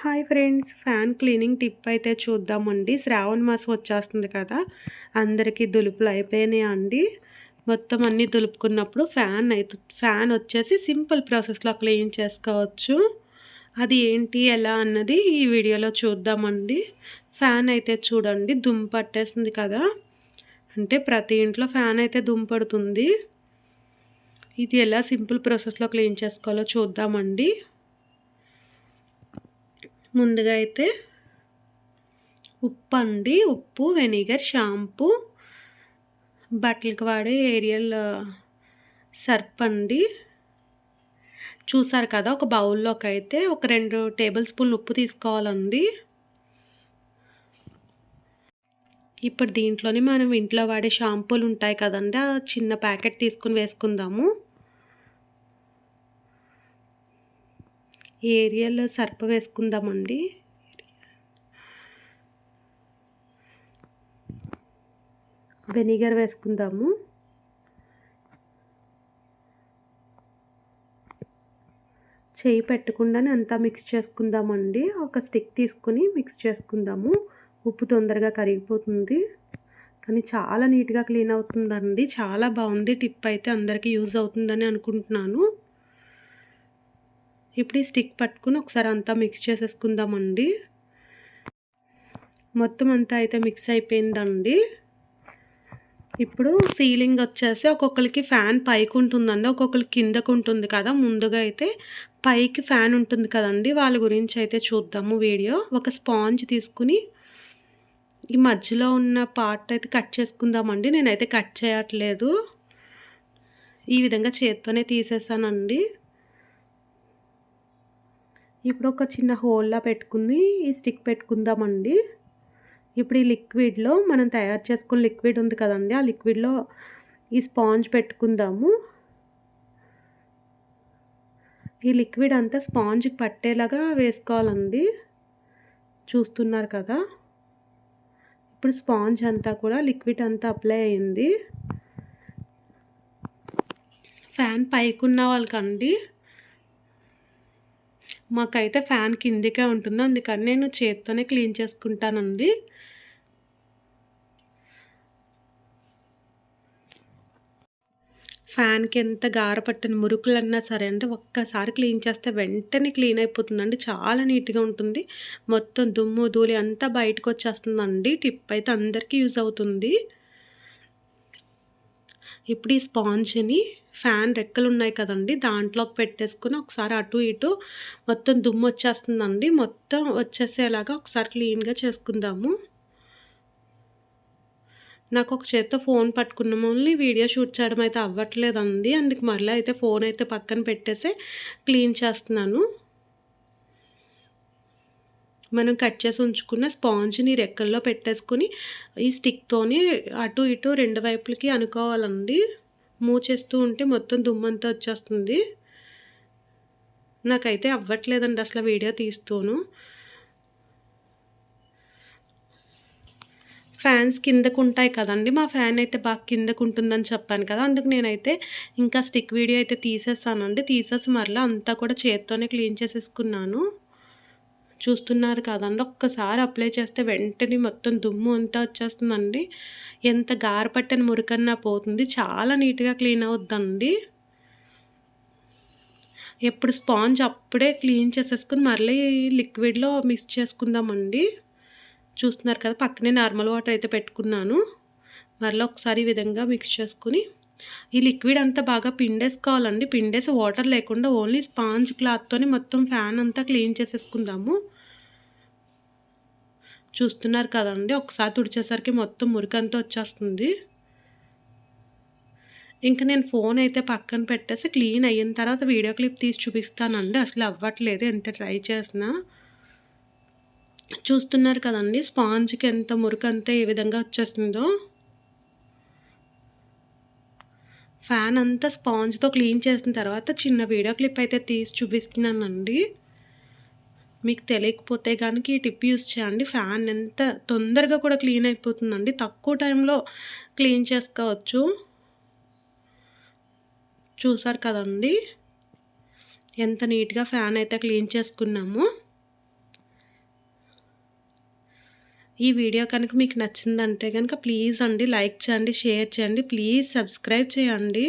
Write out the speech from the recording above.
Hi friends fan cleaning tip అయితే చూద్దామండి. శ్రావణ మాసం వచ్చేస్తుంది కదా అందరికీ దులుపులు అయిపోయినాయి అండి? మొత్తం అన్నీ దులుపుకున్నప్పుడు ఫ్యాన్ అయితే ఫ్యాన్ వచ్చేసి సింపుల్ ప్రాసెస్లో క్లీన్ చేసుకోవచ్చు. అది ఏంటి ఎలా అన్నది ఈ వీడియోలో చూద్దామండి. ఫ్యాన్ అయితే చూడండి దుమ్ పట్టేస్తుంది కదా. అంటే ప్రతి ఇంట్లో ఫ్యాన్ అయితే దుమ్ పడుతుంది. ఇది ఎలా సింపుల్ ప్రాసెస్లో క్లీన్ చేసుకోవాలో చూద్దామండి. ముందుగా అయితే ఉప్పు అండి ఉప్పు వెనిగర్ షాంపూ బట్టలకు వాడే ఏరియల్ సర్ప్ అండి చూసారు కదా ఒక బౌల్లోకి అయితే ఒక రెండు టేబుల్ స్పూన్ ఉప్పు తీసుకోవాలండి. ఇప్పుడు దీంట్లోనే మనం ఇంట్లో వాడే షాంపూలు ఉంటాయి కదండి ఆ చిన్న ప్యాకెట్ తీసుకుని వేసుకుందాము. ఏరియల్ సర్ప వేసుకుందామండి. వెనిగర్ వేసుకుందాము. చేయి పెట్టకుండానే అంతా మిక్స్ చేసుకుందామండి. ఒక స్టిక్ తీసుకుని మిక్స్ చేసుకుందాము. ఉప్పు తొందరగా కరిగిపోతుంది. కానీ చాలా నీట్గా క్లీన్ అవుతుందండి. చాలా బాగుంది. టిప్ అయితే అందరికీ యూజ్ అవుతుందని అనుకుంటున్నాను. ఇప్పుడు ఈ స్టిక్ పట్టుకుని ఒకసారి అంతా మిక్స్ చేసేసుకుందామండి. మొత్తం అంతా అయితే మిక్స్ అయిపోయిందండి. ఇప్పుడు సీలింగ్ వచ్చేసి ఒక్కొక్కరికి ఫ్యాన్ పైకి ఉంటుందండి. ఒక్కొక్కరికి కిందకు ఉంటుంది కదా. ముందుగా అయితే పైకి ఫ్యాన్ ఉంటుంది కదండి. వాళ్ళ గురించి అయితే చూద్దాము వీడియో. ఒక స్పాంజ్ తీసుకుని ఈ మధ్యలో ఉన్న పార్ట్ అయితే కట్ చేసుకుందామండి. నేనైతే కట్ చేయట్లేదు. ఈ విధంగా చేత్తోనే తీసేసానండి. ఇప్పుడు ఒక చిన్న హోల్లా పెట్టుకుని ఈ స్టిక్ పెట్టుకుందామండి. ఇప్పుడు ఈ లిక్విడ్లో మనం తయారు చేసుకున్న లిక్విడ్ ఉంది కదండి ఆ లిక్విడ్లో ఈ స్పాంజ్ పెట్టుకుందాము. ఈ లిక్విడ్ అంతా స్పాంజ్కి పట్టేలాగా వేసుకోవాలండి. చూస్తున్నారు కదా. ఇప్పుడు స్పాంజ్ అంతా కూడా లిక్విడ్ అంతా అప్లై అయింది. ఫ్యాన్ పైకున్న వాళ్ళకండి. మాకైతే ఫ్యాన్ కిందికే ఉంటుంది. అందుకని నేను చేత్తోనే క్లీన్ చేసుకుంటానండి. ఫ్యాన్కి ఎంత గారపట్టిన మురుకులన్నా సరే అంటే ఒక్కసారి క్లీన్ చేస్తే వెంటనే క్లీన్ అయిపోతుందండి. చాలా నీట్గా ఉంటుంది. మొత్తం దుమ్ము ధూళి అంతా బయటకు వచ్చేస్తుందండి టిప్ అయితే అందరికీ యూజ్ అవుతుంది. ఇప్పుడు ఈ స్పాంజ్ని ఫ్యాన్ రెక్కలు ఉన్నాయి కదండి దాంట్లోకి పెట్టేసుకుని ఒకసారి అటు ఇటు మొత్తం దుమ్ము వచ్చేస్తుందండి. మొత్తం వచ్చేసేలాగా ఒకసారి క్లీన్గా చేసుకుందాము. నాకు ఒక చేత్తో ఫోన్ పట్టుకున్న ఓన్లీ వీడియో షూట్ చేయడం అయితే అవ్వట్లేదండి. అందుకు మళ్ళీ అయితే ఫోన్ అయితే పక్కన పెట్టేసి క్లీన్ చేస్తున్నాను. మనం కట్ చేసి ఉంచుకున్న స్పాంజ్ని రెక్కల్లో పెట్టేసుకుని ఈ స్టిక్తోని అటు ఇటు రెండు వైపులకి అనుకోవాలండి. మూవ్ చేస్తూ ఉంటే మొత్తం దుమ్మంతా వచ్చేస్తుంది. నాకైతే అవ్వట్లేదండి అసలు వీడియో తీస్తూను. ఫ్యాన్స్ కిందకు ఉంటాయి కదండి. మా ఫ్యాన్ అయితే బాగా కిందకు ఉంటుందని చెప్పాను కదా. అందుకు నేనైతే ఇంకా స్టిక్ వీడియో అయితే తీసేసానండి. తీసేసి మరలా అంతా కూడా చేత్తోనే క్లీన్ చేసేసుకున్నాను. చూస్తున్నారు కదండి ఒక్కసారి అప్లై చేస్తే వెంటనే మొత్తం దుమ్ము అంతా వచ్చేస్తుందండి. ఎంత గారపట్టని మురికన్నా పోతుంది. చాలా నీట్గా క్లీన్ అవుద్దండి. ఎప్పుడు స్పాంజ్ అప్పుడే క్లీన్ చేసేసుకుని మళ్ళీ లిక్విడ్లో మిక్స్ చేసుకుందామండి. చూస్తున్నారు కదా పక్కనే నార్మల్ వాటర్ అయితే పెట్టుకున్నాను. మరలా ఒకసారి ఈ విధంగా మిక్స్ చేసుకుని ఈ లిక్విడ్ అంతా బాగా పిండేసుకోవాలండి. పిండేసి వాటర్ లేకుండా ఓన్లీ స్పాంజ్ క్లాత్తోని మొత్తం ఫ్యాన్ అంతా క్లీన్ చేసేసుకుందాము. చూస్తున్నారు కదండి ఒకసారి తుడిచేసరికి మొత్తం మురికంతా వచ్చేస్తుంది. ఇంకా నేను ఫోన్ అయితే పక్కన పెట్టేసి క్లీన్ అయిన తర్వాత వీడియో క్లిప్ తీసి చూపిస్తానండి. అసలు అవ్వట్లేదు ఎంత ట్రై చేసినా. చూస్తున్నారు కదండి స్పాంజ్కి ఎంత మురికంతా ఏ విధంగా వచ్చేస్తుందో. ఫ్యాన్ అంతా స్పాంజ్తో క్లీన్ చేసిన తర్వాత చిన్న వీడియో క్లిప్ అయితే తీసి చూపిస్తున్నానండి. మీకు తెలియకపోతే కనుక ఈ టిప్ యూస్ చేయండి. ఫ్యాన్ ఎంత తొందరగా కూడా క్లీన్ అయిపోతుందండి. తక్కువ టైంలో క్లీన్ చేసుకోవచ్చు. చూసారు కదండి? ఎంత నీట్గా ఫ్యాన్ అయితే క్లీన్ చేసుకున్నామో. ఈ వీడియో కనుక మీకు నచ్చిందంటే కనుక ప్లీజ్ అండి లైక్ చేయండి షేర్ చేయండి ప్లీజ్ సబ్స్క్రైబ్ చేయండి.